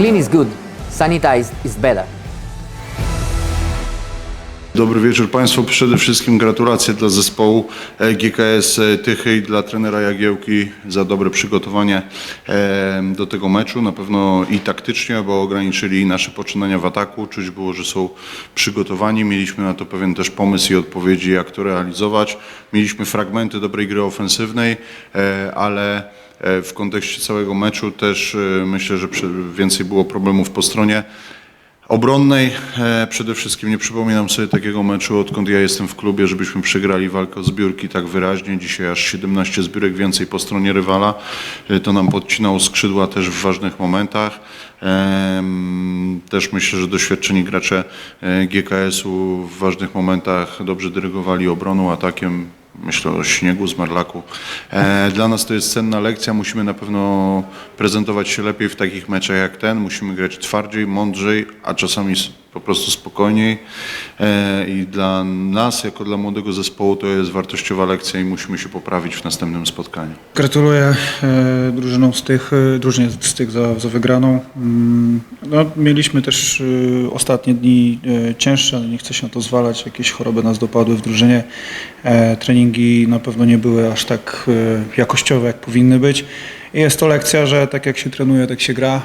Clean is good, sanitized is better. Dobry wieczór Państwu. Przede wszystkim gratulacje dla zespołu e, GKS Tychy i dla trenera Jagiełki za dobre przygotowanie e, do tego meczu. Na pewno i taktycznie, bo ograniczyli nasze poczynania w ataku. Czuć było, że są przygotowani. Mieliśmy na to pewien też pomysł i odpowiedzi, jak to realizować. Mieliśmy fragmenty dobrej gry ofensywnej, e, ale e, w kontekście całego meczu też e, myślę, że więcej było problemów po stronie obronnej. E, przede wszystkim nie przypominam sobie takiego meczu, odkąd ja jestem w klubie, żebyśmy przegrali walkę o zbiórki tak wyraźnie. Dzisiaj aż 17 zbiórek więcej po stronie rywala. E, to nam podcinało skrzydła też w ważnych momentach. Też myślę, że doświadczeni gracze e, GKS-u w ważnych momentach dobrze dyrygowali obroną, atakiem. Myślę o śniegu z Marlaku. E, Dla nas to jest cenna lekcja. Musimy na pewno prezentować się lepiej w takich meczach jak ten. Musimy grać twardziej, mądrzej, a czasami po prostu spokojniej. E, I dla nas, jako dla młodego zespołu, to jest wartościowa lekcja i musimy się poprawić w następnym spotkaniu. Gratuluję e, drużynom z tych, e, drużynie z tych za, za wygraną. Mm, No, mieliśmy też ostatnie dni cięższe, ale nie chcę się na to zwalać. Jakieś choroby nas dopadły w drużynie. Treningi na pewno nie były aż tak jakościowe, jak powinny być. I jest to lekcja, że tak jak się trenuje, tak się gra.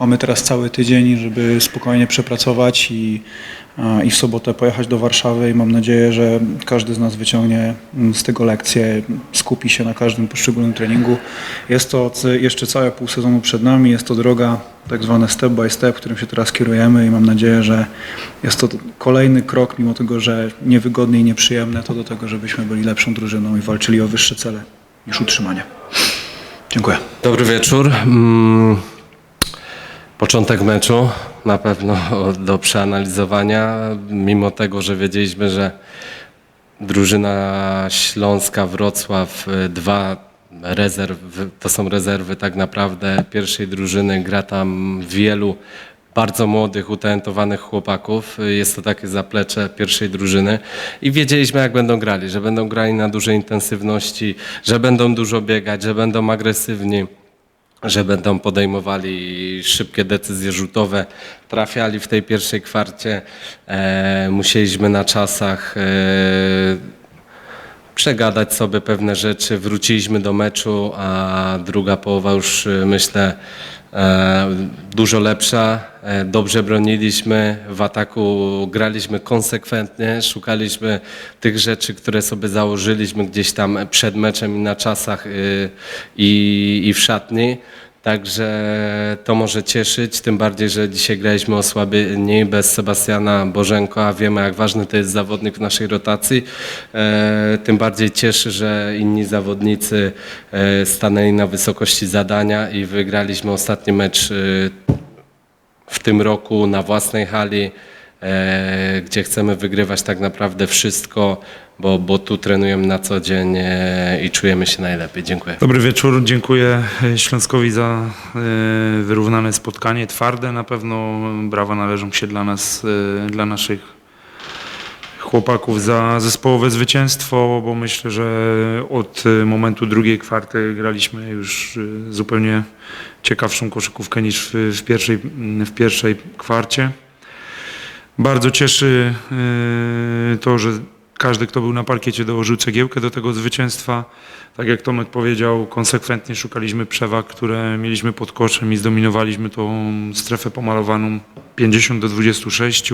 Mamy teraz cały tydzień, żeby spokojnie przepracować i, i w sobotę pojechać do Warszawy i mam nadzieję, że każdy z nas wyciągnie mm, z tego lekcję, skupi się na każdym poszczególnym treningu. Jest to jeszcze całe pół sezonu przed nami, jest to droga tak zwane step by step, którym się teraz kierujemy i mam nadzieję, że jest to kolejny krok, mimo tego, że niewygodne i nieprzyjemne, to do tego, żebyśmy byli lepszą drużyną i walczyli o wyższe cele niż utrzymanie. Dziękuję. Dobry wieczór. Początek meczu na pewno do przeanalizowania, mimo tego, że wiedzieliśmy, że drużyna Śląska, Wrocław, y, dwa rezerw, to są rezerwy tak naprawdę pierwszej drużyny, gra tam wielu bardzo młodych, utalentowanych chłopaków. Jest to takie zaplecze pierwszej drużyny. I wiedzieliśmy, jak będą grali, że będą grali na dużej intensywności, że będą dużo biegać, że będą agresywni że będą podejmowali szybkie decyzje rzutowe, trafiali w tej pierwszej kwarcie. E, musieliśmy na czasach e, przegadać sobie pewne rzeczy, wróciliśmy do meczu, a druga połowa już e, myślę dużo lepsza. E, Dobrze broniliśmy, w ataku graliśmy konsekwentnie, szukaliśmy tych rzeczy, które sobie założyliśmy gdzieś tam przed meczem i na czasach e, i, i w szatni. Także to może cieszyć, tym bardziej, że dzisiaj graliśmy osłabieni bez Sebastiana Bożenko, a wiemy jak ważny to jest zawodnik w naszej rotacji. E, tym bardziej cieszy, że inni zawodnicy e, stanęli na wysokości zadania i wygraliśmy ostatni mecz e, w tym roku na własnej hali, gdzie chcemy wygrywać tak naprawdę wszystko, bo, bo tu trenujemy na co dzień e, i czujemy się najlepiej. Dziękuję. Dobry wieczór, dziękuję e, Śląskowi za e, wyrównane spotkanie, twarde na pewno, brawa należą się dla nas, e, dla naszych chłopaków za zespołowe zwycięstwo, bo myślę, że od e, momentu drugiej kwarty graliśmy już e, zupełnie ciekawszą koszykówkę niż w, pierwszej, w pierwszej kwarcie. Bardzo cieszy e, to, że każdy, kto był na parkiecie, dołożył cegiełkę do tego zwycięstwa. Tak jak Tomek powiedział, konsekwentnie szukaliśmy przewag, które mieliśmy pod koszem i zdominowaliśmy tą strefę pomalowaną 50 do 26.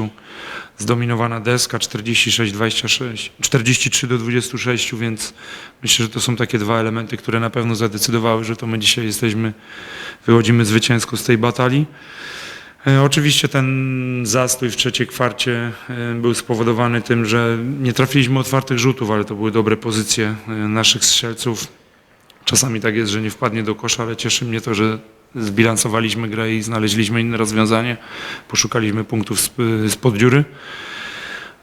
Zdominowana deska 46-26, 43 do 26, więc myślę, że to są takie dwa elementy, które na pewno zadecydowały, że to my dzisiaj jesteśmy, wychodzimy zwycięsko z tej batalii. E, Oczywiście ten zastój w trzeciej kwarcie e, był spowodowany tym, że nie trafiliśmy otwartych rzutów, ale to były dobre pozycje e, naszych strzelców. Czasami tak jest, że nie wpadnie do kosza, ale cieszy mnie to, że zbilansowaliśmy grę i znaleźliśmy inne rozwiązanie. Poszukaliśmy punktów sp- spod dziury.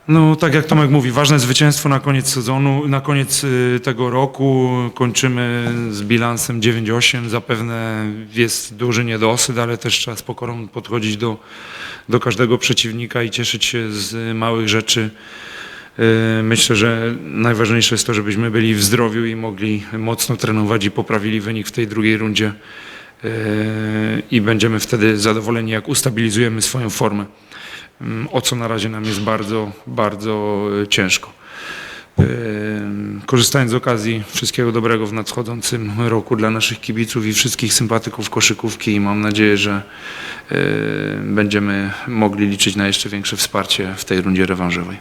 No, tak jak Tomek mówi, ważne zwycięstwo na koniec sezonu, na koniec y, tego roku. Kończymy z bilansem 9-8. Zapewne jest duży niedosyt, ale też trzeba z pokorą podchodzić do, do każdego przeciwnika i cieszyć się z małych rzeczy. Y, Myślę, że najważniejsze jest to, żebyśmy byli w zdrowiu i mogli mocno trenować i poprawili wynik w tej drugiej rundzie e, i będziemy wtedy zadowoleni, jak ustabilizujemy swoją formę, o co na razie nam jest bardzo, bardzo e, ciężko. E, Korzystając z okazji, wszystkiego dobrego w nadchodzącym roku dla naszych kibiców i wszystkich sympatyków koszykówki i mam nadzieję, że e, będziemy mogli liczyć na jeszcze większe wsparcie w tej rundzie rewanżowej.